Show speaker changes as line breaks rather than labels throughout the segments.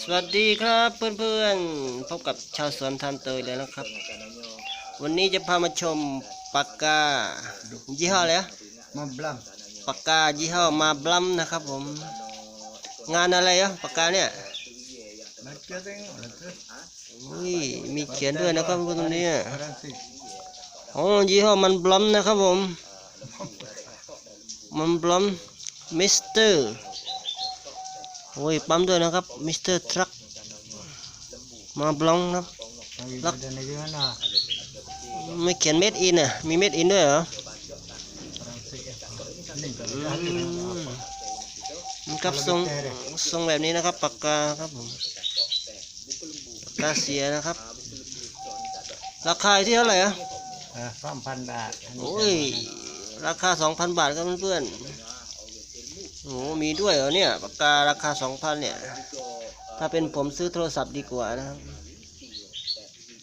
สวัสดีครับเพื่อนๆ พบกับชาวสวนทันเตยแล้วนะครับ วันนี้จะพามาชมปากกายี่ห้ออะไรอะ
มาบลัม
ปากกายี่ห้อมาบลัมนะครับผม งานอะไรอะปากกาเนี่ย
มาเจอกันแล้วก็
อุ้ยมีเขียนด้วยนะครับเพื่อนๆตรงนี้อะ
ฝรั่งเศส
อ๋อยี่ห้อมันบลัมนะครับผม มันบลัมมิสเตอร์ โอ้ยปั๊มด้วยนะครับมิสเตอร์ทรัคมาบลัมครับ
ลักษณะยังไงนะ
ไม่เขียนเม็ดอินอะมีเม็ดอินด้วยเหรอ
ฝรั่งเศสนี่ก็
อื
ได้
มมันครับทรงทรงแบบนี้นะครับปากกาครับผมปากกาเสียนะครับ ราคาอยู่ที่เท่าไหร่อะ
สามพันบาท
โอ้ยราคาสองพันบาทครับเพื่อนๆ โอ้มีด้วยเหรอเนี่ยปากการาคาสองพันเนี่ย ถ้าเป็นผมซื้อโทรศัพท์ดีกว่านะครับ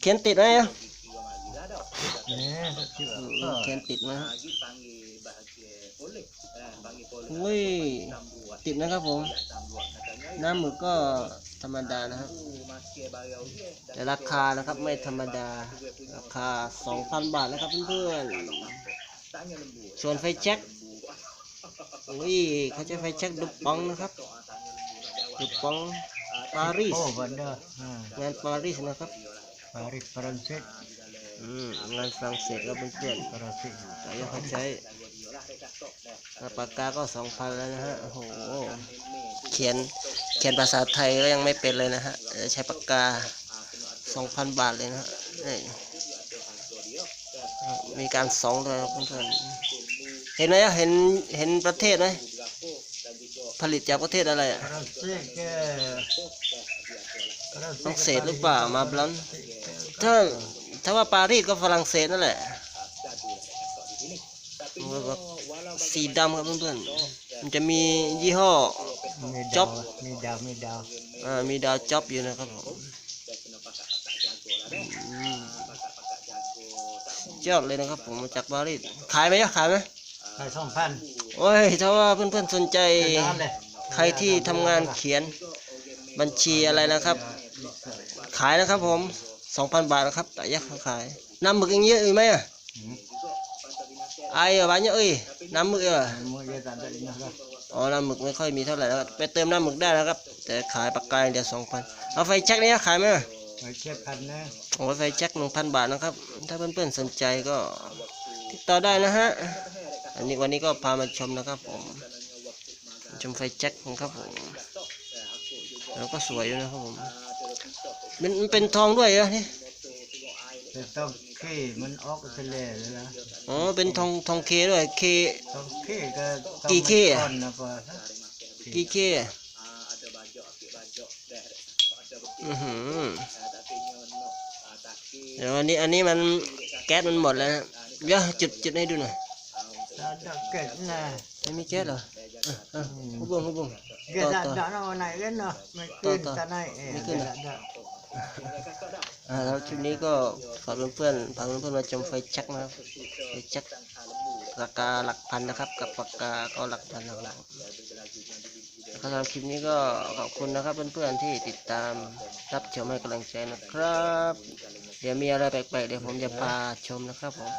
เขียนติดไหมเขียนติดไหมครับอุ้ยติดนะครับผม น้ำหมึกก็ธรรมดานะครับ แต่ราคานะครับไม่ธรรมดา ราคา 2,000 บาทนะครับเพื่อนๆส่วนไฟแช็ก อุ้ยเขาจะไฟแช็กดุปองนะครับดุปองปารีส
โอ้วันเดอร์อ่างา
นปารีสนะครับ
ปารีสฝรั่งเศส
อืมงานฝรั่งเศสครับเพื่อน
ฝรั่งเศส
ๆแต่ยังเขาใช้แล้วปากกาก็2,000แล้วนะฮะโอ้โหเขียนเขียนภาษาไทยก็ยังไม่เป็นเลยนะฮะเดี๋ยวใช้ปากกา2,000บาทเลยนะฮะนี่มีการสองเลยครับเพื่อนๆ เห็นไหมอะเห็นเห็นประเทศไหมผลิตจากประเทศอะไรอะ
ฝรั่งเศสแกฝรั่ง
ฝรั่งเศสหรือเปล่ามาบลันถ้าถ้าว่าปารีสก็ฝรั่งเศสนั่นแหละสีดำครับเพื่อนๆมันจะมียี่ห้อ
มี
จ๊
ดา
อ
ว
บ
มีดาวมีดาว
อ่ามีดาวจ็อบอยู่นะครับผมอืมยอดเลยนะครับผมมาจากปารีสขายไหมอะขายไหม
ไปสองพัน
โอ้ยถ้าว่าเพื่อนๆสนใจ
น้ำเลย
ใครที่ทำงานเขียนบัญชีอะไรนะครับ ขายนะครับผม2,000บาทนะครับแต่ยักษ์ขายน้ำหมึกยังเยอะอยู่ไหมอะไอ้อะบ้านเยอะเอ้ยน้ำหมึกเออ
มือเยอะตันได้นะครั
อ๋อน้ำหมึกไม่ค่อยมีเท่าไหร่นะครับไปเติมน้ำหมึกได้นะครับ แต่ขายปากกาอย่างเดียว2,000เอาไฟแช็กนี้ขายไหม
ไปเช็ดพันนะ
โอ้ยไฟแช็ก1,000บาทนะครับ ถ้าเพื่อนๆสนใจก็ติดต่อได้นะฮะ อันนี้วันนี้ก็พามาชมนะครับผม ชมไฟแจ็คนะครับผม แล้วก็สวยอยู่นะครับผม มันมันเป็นทองด้วยเหรอนี่
แต่ต้องเคมันออกทะเลเลยนะ
อ๋อ เป็นทองทองเคด้วย เค
ต้องเคก็ต้อง
กี่เคอะ
ก่อนนะก่อน
กี่เคอะอือหือเดี๋ยวอันนี้อันนี้มันแก๊สมันหมดแล้วนะเดี๋ยวจุดจุดให้ดูหน่อย
ถ้าดัก เกิดนะ
ไม่มีแก๊สเหรออะอะหุบบุ้งหุบบุ้ง
เกิด
ต่อ
ดัก
ต่อ
ดักเอาไหนกันเนาะไม่ขึ้น
ต่อต่อ
ตาไหนเอง
ไม่ขึ้น
ดักดัก
อ่าแล้วคลิปนี้ก็ฝากเพื่อนๆฝากเพื่อนๆมาชมไฟแช็กนะครับไฟแช็กราคาหลักพันนะครับ กับปากกาก็หลักพันหลักๆแล้วก็สำหรับคลิปนี้ก็ขอบคุณนะครับเพื่อนๆที่ติดตามรับชมให้กำลังใจนะครับ เดี๋ยวมีอะไรแปลกๆเดี๋ยวผมจะพาชมนะครับผม